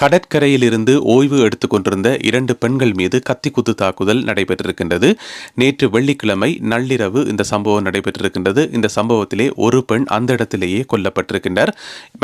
கடற்கரையில் இருந்து ஓய்வு எடுத்துக்கொண்டிருந்த இரண்டு பெண்கள் மீது கத்திக்குத்து தாக்குதல் நடைபெற்றிருக்கின்றது. நேற்று வெள்ளிக்கிழமை நள்ளிரவு இந்த சம்பவம் நடைபெற்றிருக்கின்றது. இந்த சம்பவத்திலே ஒரு பெண் அந்த இடத்திலேயே கொல்லப்பட்டிருக்கின்றார்.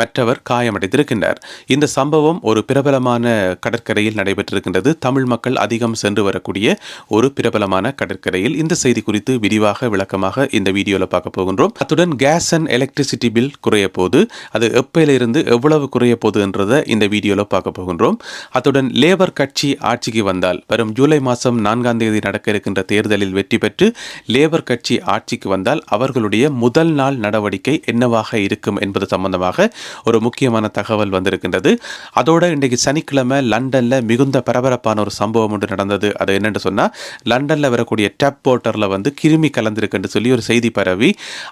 மற்றவர் காயமடைந்திருக்கின்றார். இந்த சம்பவம் ஒரு பிரபலமான கடற்கரையில் நடைபெற்றிருக்கின்றது. தமிழ் மக்கள் அதிகம் சென்று வரக்கூடிய ஒரு பிரபலமான கடற்கரையில். இந்த செய்தி குறித்து விரிவாக விளக்கமாக இந்த வீடியோவில் பார்க்க போகின்றோம். அத்துடன் கேஸ் அண்ட் எலக்ட்ரிசிட்டி பில் குறைய போது அது எப்பையிலிருந்து எவ்வளவு குறைய போகுது என்றதை இந்த வீடியோவில் பார்க்க போகின்றோம். அத்துடன் லேபர் கட்சி ஆட்சிக்கு வந்தால் வரும் ஜூலை மாதம் நான்காம் தேதி நடக்க இருக்கின்ற தேர்தலில் வெற்றி பெற்று லேபர் கட்சி ஆட்சிக்கு வந்தால் அவர்களுடைய முதல் நாள் நடவடிக்கை என்னவாக இருக்கும் என்பது சம்பந்தமாக ஒரு முக்கியமான தகவல் வந்திருக்கின்றது. அதோடு இன்றைக்கு சனிக்கிழமை லண்டனில் மிகுந்த பரபரப்பான ஒரு சம்பவம் ஒன்று நடந்தது. அது என்னென்னு சொன்னால் லண்டனில் வரக்கூடிய டேப் போட்டரில் வந்து கிருமி கலந்திருக்குன்னு சொல்லி ஒரு செய்தி பரவி.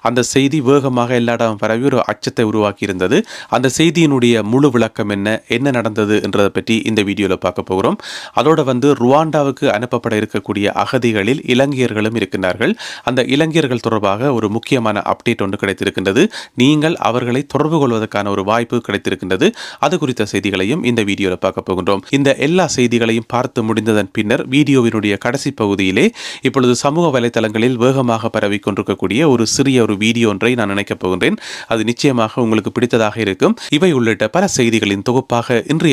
அந்த செய்தி வேகமாக எல்லா இடம் பரவி ஒரு அச்சத்தை உருவாக்கி இருந்தது அந்த செய்தியினுடைய முழு விளக்கம் என்ன? என்ன நடந்தது? என்றதை பற்றி இந்த வீடியோவில் பார்க்க போகிறோம். அதோட வந்து ருவாண்டாவுக்கு அனுப்பப்பட இருக்கக்கூடிய அகதிகளில் இலங்கையர்களும் இருக்கின்றார்கள். அந்த இலங்கையர்கள் தொடர்பாக ஒரு முக்கியமான அப்டேட் ஒன்று கிடைத்திருக்கின்றது. நீங்கள் அவர்களை தொடர்பு கொள்வதற்கான ஒரு வாய்ப்பு கிடைத்திருக்கின்றது. அது குறித்த செய்திகளையும் இந்த வீடியோவில் பார்க்க போகின்றோம். இந்த எல்லா செய்திகளையும் பார்த்து முடிந்ததன் பின்னர் வீடியோவினுடைய கடைசி பகுதியிலே இப்பொழுது சமூக வலைதளங்களில் வேகமாக பரவி கொண்டிருக்கக்கூடிய ஒரு சிறிய ஒரு வீடியோ ஒன்றை நான் நினைக்கப் போகின்றேன். அது நிச்சயமாக உங்களுக்கு பிடித்ததாக இருக்கும். இவை உள்ளிட்ட பல செய்திகளின் தொகுப்பாக இன்றைய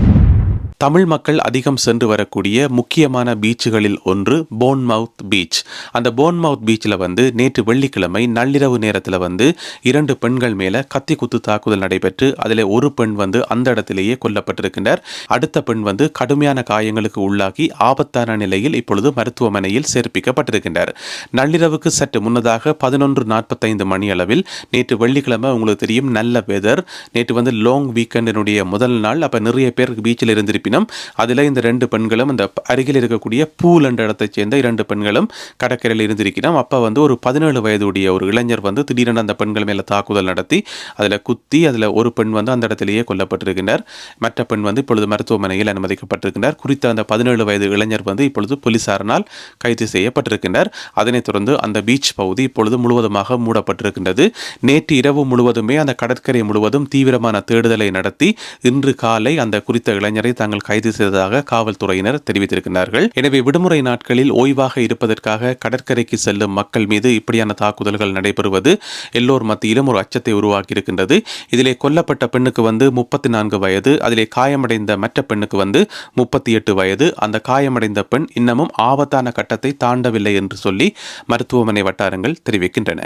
தமிழ் மக்கள் அதிகம் சென்று வரக்கூடிய முக்கியமான பீச்சுகளில் ஒன்று போன்மவுத் பீச். அந்த போன்மவுத் பீச்சில் வந்து நேற்று வெள்ளிக்கிழமை நள்ளிரவு நேரத்தில் வந்து இரண்டு பெண்கள் மேலே கத்தி குத்து தாக்குதல் நடைபெற்று அதில் ஒரு பெண் வந்து அந்த இடத்திலேயே கொல்லப்பட்டிருக்கின்றார். அடுத்த பெண் வந்து கடுமையான காயங்களுக்கு உள்ளாகி ஆபத்தான நிலையில் இப்பொழுது மருத்துவமனையில் சேர்ப்பிக்கப்பட்டிருக்கின்றார். நள்ளிரவுக்கு சற்று முன்னதாக பதினொன்று நாற்பத்தைந்து மணி அளவில் நேற்று வெள்ளிக்கிழமை உங்களுக்கு தெரியும் நல்ல வெதர் நேற்று வந்து லாங் வீக்கெண்டினுடைய முதல் நாள். அப்போ நிறைய பேர் பீச்சில் இருந்திருப்பினும் அதில் இந்த ரெண்டு பெண்களும் அந்த அருகில் இருக்கக்கூடிய பூல் என்ற இடத்தை சேர்ந்த இரண்டு பெண்களும் கடற்கரையில் இருந்திருக்கிறோம். அப்போ வந்து ஒரு பதினேழு வயதுடைய ஒரு இளைஞர் வந்து திடீரென அந்த பெண்கள் மேலே தாக்குதல் நடத்தி அதில் குத்தி அதில் ஒரு பெண் வந்து அந்த இடத்திலேயே கொல்லப்பட்டிருக்கின்றார். மற்ற பெண் வந்து இப்பொழுது மருத்துவமனையில் அனுமதிக்கப்பட்டிருக்கின்றார். குறித்த அந்த பதினேழு வயது இளைஞர் வந்து இப்பொழுது போலீசாரினால் கைது செய்யப்பட்டிருக்கின்றார். அதனைத் தொடர்ந்து அந்த பீச் பகுதி இப்பொழுது முழுவதுமாக மூடப்பட்டிருக்கின்றது. நேற்று இரவு முழுவதுமே அந்த கடற்கரை முழுவதும் தீவிரமான தேடுதலை நடத்தி இன்று காலை அந்த குறித்த இளைஞரை தாங்கள் கைது செய்ததாக காவல்துறையினர் தெரிவித்திருக்கிறார்கள் எனவே விடுமுறை நாட்களில் ஓய்வாக இருப்பதற்காக கடற்கரைக்கு செல்லும் மக்கள் மீது இப்படியான தாக்குதல்கள் நடைபெறுவது எல்லோர் மத்தியிலும் ஒரு அச்சத்தை உருவாக்கியிருக்கின்றது. இதிலே கொல்லப்பட்ட பெண்ணுக்கு வந்து முப்பத்தி நான்கு வயது அதிலே காயமடைந்த மற்ற பெண்ணுக்கு வந்து முப்பத்தி எட்டு வயது. அந்த காயமடைந்த பெண் இன்னமும் ஆபத்தான கட்டத்தை தாண்டவில்லை என்று சொல்லி மருத்துவமனை வட்டாரங்கள் தெரிவிக்கின்றன.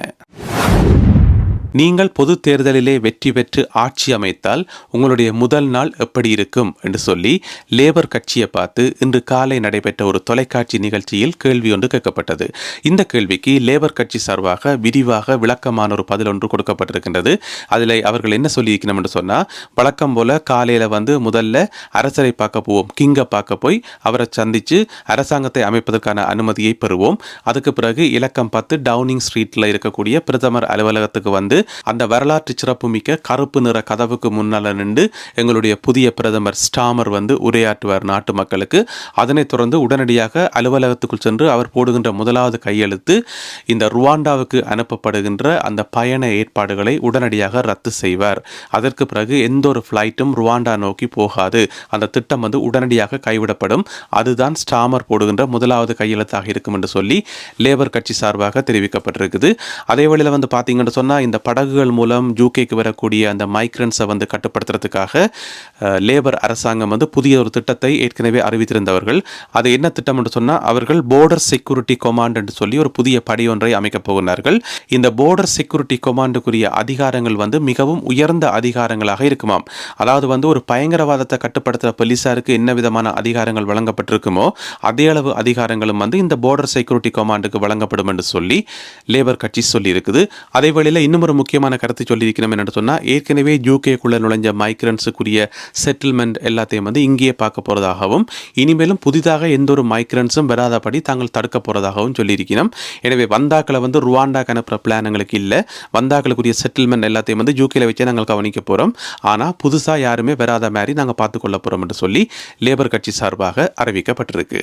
நீங்கள் பொது தேர்தலிலே வெற்றி பெற்று ஆட்சி அமைத்தால் உங்களுடைய முதல் நாள் எப்படி இருக்கும் என்று சொல்லி லேபர் கட்சியை பார்த்து இன்று காலை நடைபெற்ற ஒரு தொலைக்காட்சி நிகழ்ச்சியில் கேள்வி ஒன்று கேட்கப்பட்டது. இந்த கேள்விக்கு லேபர் கட்சி சார்பாக விரிவாக விளக்கமான ஒரு பதில் ஒன்று கொடுக்கப்பட்டிருக்கின்றது. அதில் அவர்கள் என்ன சொல்லியிருக்கணும் என்று சொன்னால் வழக்கம் போல காலையில் வந்து முதல்ல அரசரை பார்க்க போவோம் கிங்கை பார்க்க போய் அவரை சந்தித்து அரசாங்கத்தை அமைப்பதற்கான அனுமதியை பெறுவோம். அதுக்கு பிறகு இலக்கம் பார்த்து டவுனிங் ஸ்ட்ரீட்டில் இருக்கக்கூடிய பிரதமர் அலுவலகத்துக்கு வந்து அந்த வரலாற்று சிறப்புமிக்க கருப்பு நிற கதவுக்கு முன்னால் நின்று எங்களுடைய புதிய பிரதமர் ஸ்டாமர் வந்து உரையாற்றுவார் நாட்டு மக்களுக்கு. அதனைத் தொடர்ந்து உடனடியாக அலுவலகத்துக்குள் சென்று அவர் போடுகின்ற முதலாவது கையெழுத்து இந்த ருவாண்டாவுக்கு அனுப்பப்படுகின்ற அந்த பயண ஏற்பாடுகளை உடனடியாக ரத்து செய்வார். அதற்கு பிறகு எந்த ஒரு ஃப்ளைட்டும் ருவாண்டா நோக்கி போகாது. அந்த திட்டம் வந்து உடனடியாக கைவிடப்படும். அதுதான் ஸ்டாமர் போடுகின்ற முதலாவது கையெழுத்தாக இருக்கும் என்று சொல்லி லேபர் கட்சி சார்பாக தெரிவிக்கப்பட்டிருக்குது. அதே வழியில் வந்து பார்த்தீங்கன்னு சொன்னால் இந்த படகுகள் மூலம் ஜூகேக்கு வரக்கூடிய அந்த மைக்ரன்ஸை வந்து கட்டுப்படுத்துறதுக்காக லேபர் அரசாங்கம் வந்து புதிய ஒரு திட்டத்தை ஏற்கனவே அறிவித்திருந்தவர்கள். அது என்ன திட்டம் என்று சொன்னால் அவர்கள் போர்டர் செக்யூரிட்டி கொமாண்ட் என்று சொல்லி ஒரு புதிய படி ஒன்றை அமைக்கப் போகிறார்கள் இந்த போர்டர் செக்யூரிட்டி கொமாண்டுக்குரிய அதிகாரங்கள் வந்து மிகவும் உயர்ந்த அதிகாரங்களாக இருக்குமாம். அதாவது வந்து ஒரு பயங்கரவாதத்தை கட்டுப்படுத்துகிற போலீஸாருக்கு என்ன விதமான அதிகாரங்கள் வழங்கப்பட்டிருக்குமோ அதே அளவு அதிகாரங்களும் வந்து இந்த போர்டர் செக்யூரிட்டி கொமாண்டுக்கு வழங்கப்படும் என்று சொல்லி லேபர் கட்சி சொல்லி இருக்குது அதே வேளையில் இன்னும் ஒரு முக்கியமான கருத்து சொல்லியிருக்கணும் என்னென்னு சொன்னால் ஏற்கனவே யூகேக்குள்ளே நுழைஞ்ச மைக்ரன்ஸுக்குரிய செட்டில்மெண்ட் எல்லாத்தையும் வந்து இங்கேயே பார்க்க போகிறதாகவும் இனிமேலும் புதிதாக எந்த ஒரு மைக்ரன்ஸும் வராதபடி தாங்கள் தடுக்க போகிறதாகவும் சொல்லியிருக்கணும் எனவே வந்தாக்களை வந்து ருவாண்டாக்கு அனுப்புகிற பிளான் எங்களுக்கு இல்லை. வந்தாக்களுக்குரிய செட்டில்மெண்ட் எல்லாத்தையும் வந்து யூகேல வச்சே நாங்கள் கவனிக்க போகிறோம் ஆனால் புதுசாக யாருமே வராத மாதிரி நாங்கள் பார்த்துக்கொள்ள போகிறோம் என்று சொல்லி லேபர் கட்சி சார்பாக அறிவிக்கப்பட்டிருக்கு.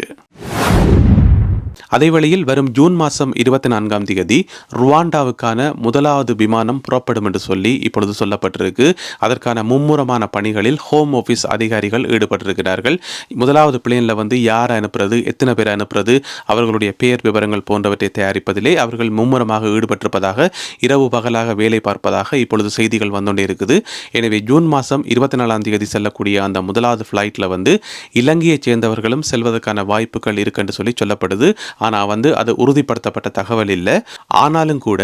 அதேவேளையில் வரும் ஜூன் மாதம் இருபத்தி நான்காம் தேதி ருவாண்டாவுக்கான முதலாவது விமானம் புறப்படும் என்று சொல்லி இப்பொழுது சொல்லப்பட்டிருக்கு. அதற்கான மும்முரமான பணிகளில் ஹோம் ஆஃபீஸ் அதிகாரிகள் ஈடுபட்டிருக்கிறார்கள். முதலாவது பிளேனில் வந்து யார் அனுப்புறது எத்தனை பேர் அனுப்புறது அவர்களுடைய பெயர் விவரங்கள் போன்றவற்றை தயாரிப்பதிலே அவர்கள் மும்முரமாக ஈடுபட்டிருப்பதாக இரவு பகலாக வேலை பார்ப்பதாக இப்பொழுது செய்திகள் வந்துகொண்டே இருக்குது. எனவே ஜூன் மாதம் இருபத்தி நாலாம் தேதி செல்லக்கூடிய அந்த முதலாவது ஃப்ளைட்டில் வந்து இலங்கையைச் சேர்ந்தவர்களும் செல்வதற்கான வாய்ப்புகள் இருக்குன்னு சொல்லி சொல்லப்படுது. ஆனால் வந்து அது உறுதிப்படுத்தப்பட்ட தகவல் இல்லை. ஆனாலும் கூட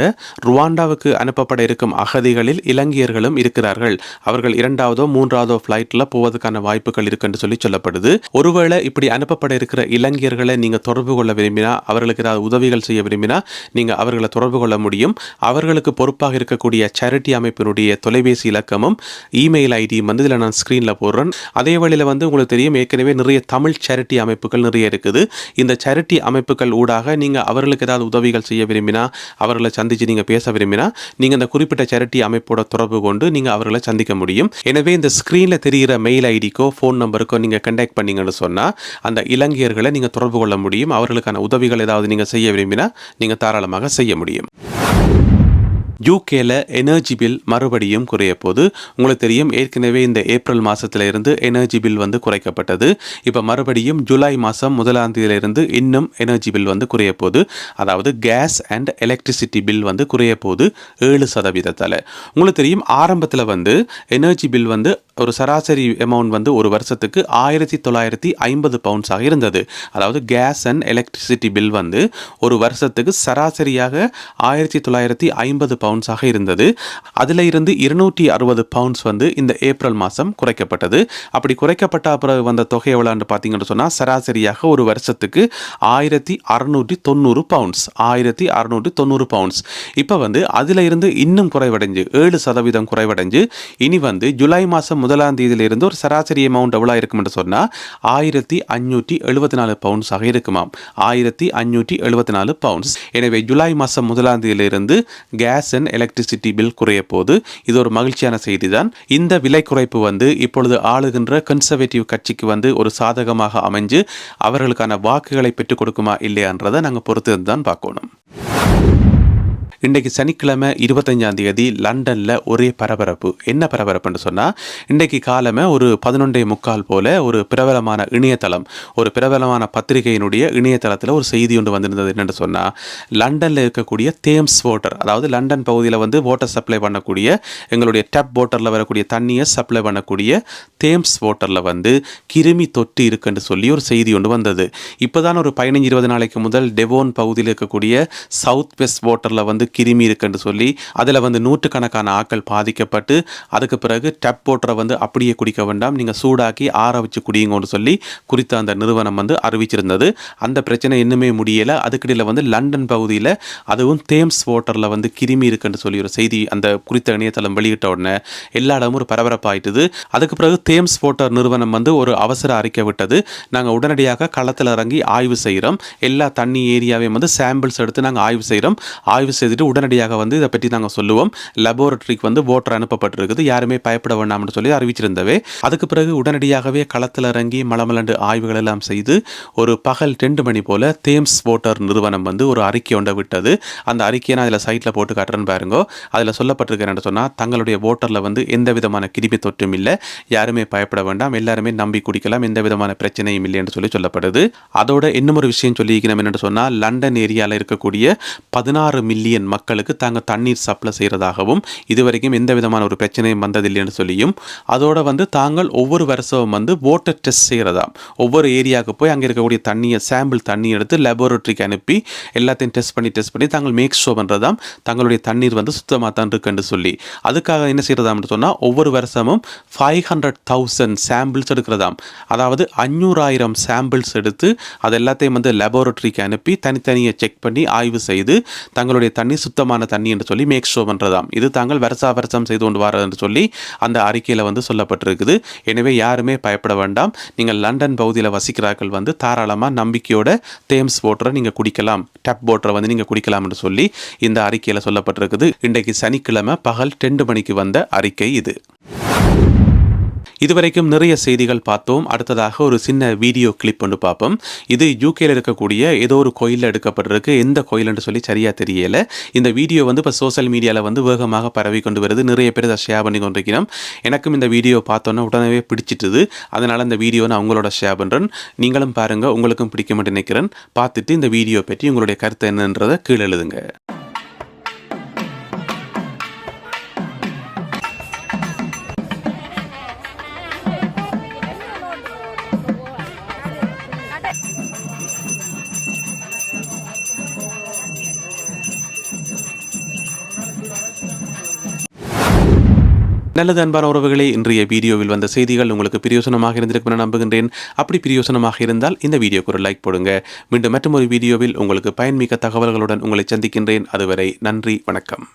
ருவாண்டாவுக்கு அனுப்பப்பட இருக்கும் அகதிகளில் இலங்கையர்களும் இருக்கிறார்கள். அவர்கள் இரண்டாவதோ மூன்றாவதோ ஃப்ளைட்டில் போவதற்கான வாய்ப்புகள் இருக்குன்னு சொல்லி சொல்லப்படுது. ஒருவேளை இப்படி அனுப்பப்பட இருக்கிற இலங்கையர்களை நீங்கள் தொடர்பு கொள்ள விரும்பினா அவர்களுக்கு ஏதாவது உதவிகள் செய்ய விரும்பினா நீங்கள் அவர்களை தொடர்பு கொள்ள முடியும். அவர்களுக்கு பொறுப்பாக இருக்கக்கூடிய சேரிட்டி அமைப்பினுடைய தொலைபேசி இலக்கமும் இமெயில் ஐடியும் வந்து இதில் நான் ஸ்க்ரீனில் போடுறேன். அதே வழியில் வந்து உங்களுக்கு தெரியும் ஏற்கனவே நிறைய தமிழ் சேரிட்டி அமைப்புகள் நிறைய இருக்குது. இந்த சேரிட்டி அமைப்புகள் ஊடாக நீங்கள் அவர்களுக்கு ஏதாவது உதவிகள் செய்ய விரும்பினா அவர்களை சந்தித்து நீங்கள் பேச விரும்பினா நீங்கள் இந்த குறிப்பிட்ட சேரிட்டி அமைப்போட தொடர்பு கொண்டு நீங்கள் அவர்களை சந்திக்க முடியும். எனவே இந்த ஸ்க்ரீனில் தெரிகிற மெயில் ஐடிக்கோ ஃபோன் நம்பருக்கோ நீங்கள் கண்டாக்ட் பண்ணீங்கன்னு சொன்னால் அந்த இலங்கையர்களை நீங்கள் தொடர்பு கொள்ள முடியும். அவர்களுக்கான உதவிகள் ஏதாவது நீங்கள் செய்ய விரும்பினா நீங்கள் தாராளமாக செய்ய முடியும். யூகேல எனர்ஜி பில் மறுபடியும் குறைய போது உங்களுக்கு தெரியும் ஏற்கனவே இந்த ஏப்ரல் மாதத்துல இருந்து எனர்ஜி பில் வந்து குறைக்கப்பட்டது. இப்போ மறுபடியும் ஜூலை மாதம் முதலாம் தேதியிலிருந்து இன்னும் எனர்ஜி பில் வந்து குறைய போது அதாவது கேஸ் அண்ட் எலக்ட்ரிசிட்டி பில் வந்து குறைய போது ஏழு சதவீதத்தால். உங்களுக்கு தெரியும் ஆரம்பத்தில் வந்து எனர்ஜி பில் வந்து ஒரு சராசரி அமௌண்ட் வந்து ஒரு வருஷத்துக்கு ஆயிரத்தி தொள்ளாயிரத்தி ஐம்பது பவுண்ட்ஸாக இருந்தது. அதாவது கேஸ் அண்ட் எலக்ட்ரிசிட்டி பில் வந்து ஒரு வருஷத்துக்கு சராசரியாக ஆயிரத்தி தொள்ளாயிரத்தி ஐம்பது பவுண்ட்ஸாக இருந்தது. அதில் இருந்து இருநூற்றி அறுபது பவுண்ட்ஸ் வந்து இந்த ஏப்ரல் மாதம் குறைக்கப்பட்டது. அப்படி குறைக்கப்பட்ட பிறகு வந்த தொகை எவ்வளோன்னு பார்த்தீங்கன்னு சொன்னால் சராசரியாக ஒரு வருஷத்துக்கு ஆயிரத்தி அறுநூற்றி தொண்ணூறு பவுண்ட்ஸ் ஆயிரத்தி அறுநூற்றி தொண்ணூறு பவுண்ட்ஸ் இப்போ வந்து அதில் இருந்து இன்னும் குறைவடைஞ்சு ஏழு சதவீதம் குறைவடைஞ்சு இனி வந்து ஜூலை மாதம் முதலாம் தேதியிலிருந்து ஒரு சராசரி அமௌண்ட் எவ்வளோ இருக்கும் என்று சொன்னால் ஆயிரத்தி அஞ்சூற்றி எழுபத்தி நாலு பவுண்ட்ஸாக இருக்குமாம். ஆயிரத்தி அஞ்சூற்றி எழுபத்தி நாலு பவுண்ட்ஸ் எனவே ஜூலை மாதம் முதலாம் தேதியிலிருந்து கேஸ் அண்ட் எலக்ட்ரிசிட்டி பில் குறைய போது இது ஒரு மகிழ்ச்சியான செய்தி தான் இந்த விலை குறைப்பு வந்து இப்பொழுது ஆளுகின்ற கன்சர்வேட்டிவ் கட்சிக்கு வந்து ஒரு சாதகமாக அமைஞ்சு அவர்களுக்கான வாக்குகளை பெற்றுக் கொடுக்குமா இல்லையான்றதை நாங்கள் பொறுத்து தான் பார்க்கணும். இன்றைக்கு சனிக்கிழமை இருபத்தஞ்சாம் தேதி லண்டனில் ஒரே பரபரப்பு. என்ன பரபரப்புன்னு சொன்னால் இன்றைக்கு காலமே ஒரு பதினொன்றே முக்கால் போல ஒரு பிரபலமான இணையதளம் ஒரு பிரபலமான பத்திரிகையினுடைய இணையதளத்தில் ஒரு செய்தி ஒன்று வந்திருந்தது என்னென்னு சொன்னால் லண்டனில் இருக்கக்கூடிய தேம்ஸ் வாட்டர் அதாவது லண்டன் பகுதியில் வந்து வாட்டர் சப்ளை பண்ணக்கூடிய எங்களுடைய டப் வாட்டரில் வரக்கூடிய தண்ணியை சப்ளை பண்ணக்கூடிய தேம்ஸ் வாட்டரில் வந்து கிருமி தொற்று இருக்குன்னு சொல்லி ஒரு செய்தி ஒன்று வந்தது. இப்போ தான் ஒரு பதினஞ்சு இருபது நாளைக்கு முதல் டெவோன் பகுதியில் இருக்கக்கூடிய சவுத் வெஸ்ட் வாட்டரில் வந்து கிருமி இருக்குன்னு சொல்லி அதில் வந்து நூற்றுக்கணக்கான ஆட்கள் பாதிக்கப்பட்டு அதுக்கு பிறகு டப் போட்டரை வந்து அப்படியே குடிக்க வேண்டாம். நீங்கள் சூடாக்கி ஆற வச்சு குடியுங்கன்னு சொல்லி குறித்த அந்த நிறுவனம் வந்து அறிவிச்சிருந்தது. அந்த பிரச்சனை இன்னுமே முடியலை. அதுக்கிடையில் வந்து லண்டன் பகுதியில் அதுவும் தேம்ஸ் வாட்டரில் வந்து கிருமி இருக்குன்னு சொல்லி ஒரு செய்தி அந்த குறித்த இணையதளம் வெளியிட்ட உடனே எல்லா இடமும் ஒரு பரபரப்பாயிட்டுது. அதுக்கு பிறகு தேம்ஸ் வாட்டர் நிறுவனம் வந்து ஒரு அவசர அறிக்கை விட்டது. நாங்கள் உடனடியாக களத்தில் இறங்கி ஆய்வு செய்கிறோம் எல்லா தண்ணி ஏரியாவையும் வந்து சாம்பிள்ஸ் எடுத்து நாங்கள் ஆய்வு செய்கிறோம் ஆய்வு செய்து செய்துட்டு உடனடியாக வந்து இதை பற்றி நாங்கள் சொல்லுவோம். லெபோரட்டரிக்கு வந்து ஓட்டர் அனுப்பப்பட்டிருக்குது. யாருமே பயப்பட வேண்டாம்னு சொல்லி அறிவிச்சிருந்தவே. அதுக்கு பிறகு உடனடியாகவே களத்தில் இறங்கி மலமலண்டு ஆய்வுகள் எல்லாம் செய்து ஒரு பகல் ரெண்டு மணி போல தேம்ஸ் ஓட்டர் நிறுவனம் வந்து ஒரு அறிக்கை ஒன்றை விட்டது. அந்த அறிக்கையை நான் அதில் சைட்டில் போட்டு காட்டுறேன்னு பாருங்கோ. அதில் சொல்லப்பட்டிருக்கிறேன்னு சொன்னால் தங்களுடைய ஓட்டரில் வந்து எந்த விதமான கிருமி தொற்றும் இல்லை. யாருமே பயப்பட வேண்டாம். எல்லாருமே நம்பி குடிக்கலாம். எந்த விதமான பிரச்சனையும் இல்லை என்று சொல்லி சொல்லப்படுது. அதோட இன்னும் ஒரு விஷயம் சொல்லியிருக்கணும் என்னென்னு சொன்னால் லண்டன் ஏரியாவில் இருக்கக்கூடிய பதினாறு மில்லியன் மக்களுக்கு தாங்கள் தண்ணீர் சப்ளை செய்கிறதாகவும் இதுவரைக்கும் எந்த விதமான ஒரு பிரச்சனையும் வந்ததில்லைன்னு சொல்லியும் அதோட வந்து தாங்கள் ஒவ்வொரு வருஷமும் வந்து வாட்டர் டெஸ்ட் செய்கிறதா ஒவ்வொரு ஏரியாவுக்கு போய் அங்கே இருக்கக்கூடிய தண்ணியை சாம்பிள் தண்ணி எடுத்து லெபோரட்டரிக்கு அனுப்பி எல்லாத்தையும் டெஸ்ட் பண்ணி டெஸ்ட் பண்ணி தாங்கள் மேக் ஷோ பண்ணுறதாம் தங்களுடைய தண்ணீர் வந்து சுத்தமாக தான் இருக்குன்னு சொல்லி. அதுக்காக என்ன செய்கிறதாம்னு சொன்னால் ஒவ்வொரு வருஷமும் ஃபைவ் ஹண்ட்ரட் தௌசண்ட் சாம்பிள்ஸ் எடுக்கிறதாம். அதாவது அஞ்சூறாயிரம் சாம்பிள்ஸ் எடுத்து அது எல்லாத்தையும் வந்து லெபோரட்டரிக்கு அனுப்பி தனித்தனியாக செக் பண்ணி ஆய்வு செய்து தங்களுடைய தண்ணி சுத்தமான தண்ணி என்று சொல்லி மேக் ஷோ பண்ணுறதாம் இது தாங்கள் வருஷா வருஷம் செய்து கொண்டு வரது என்று சொல்லி அந்த அறிக்கையில் வந்து சொல்லப்பட்டிருக்குது. எனவே யாருமே பயப்பட வேண்டாம். நீங்கள் லண்டன் பகுதியில் வசிக்கிறார்கள் வந்து தாராளமாக நம்பிக்கையோட தேம்ஸ் வாட்டரை நீங்கள் குடிக்கலாம். டப் வாட்டரை வந்து நீங்கள் குடிக்கலாம் என்று சொல்லி இந்த அறிக்கையில் சொல்லப்பட்டிருக்குது. இன்றைக்கு சனிக்கிழமை பகல் ரெண்டு மணிக்கு வந்த அறிக்கை இது. இதுவரைக்கும் நிறைய செய்திகள் பார்த்தோம். அடுத்ததாக ஒரு சின்ன வீடியோ கிளிப் ஒன்று பார்ப்போம். இது யூகேல இருக்கக்கூடிய ஏதோ ஒரு கோயிலில் எடுக்கப்பட்டிருக்கு. எந்த கோயில்னு சொல்லி சரியா தெரியல. இந்த வீடியோ வந்து இப்போ சோஷியல் மீடியாவில் வந்து வேகமாக பரவி கொண்டு வருது. நிறைய பேர் அதை ஷேர் பண்ணி கொண்டிருக்கிறோம். எனக்கும் இந்த வீடியோ பார்த்தோன்னே உடனே பிடிச்சிட்டுது. அதனால் இந்த வீடியோ நான் உங்களோட ஷேர் பண்ணுறேன் நீங்களும் பாருங்கள் உங்களுக்கும் பிடிக்கும் நினைக்கிறேன். பார்த்துட்டு இந்த வீடியோ பற்றி உங்களுடைய கருத்து என்னன்றதை கீழே எழுதுங்க. நல்லது அன்பான உறவுகளே இன்றைய வீடியோவில் வந்த செய்திகள் உங்களுக்கு பிரியோசனமாக இருந்திருக்கும் என நம்புகின்றேன். அப்படி பிரியோசனமாக இருந்தால் இந்த வீடியோக்கு ஒரு லைக் போடுங்க. மீண்டும் மற்றொரு வீடியோவில் உங்களுக்கு பயன்மிக்க தகவல்களுடன் உங்களை சந்திக்கின்றேன். அதுவரை நன்றி வணக்கம்.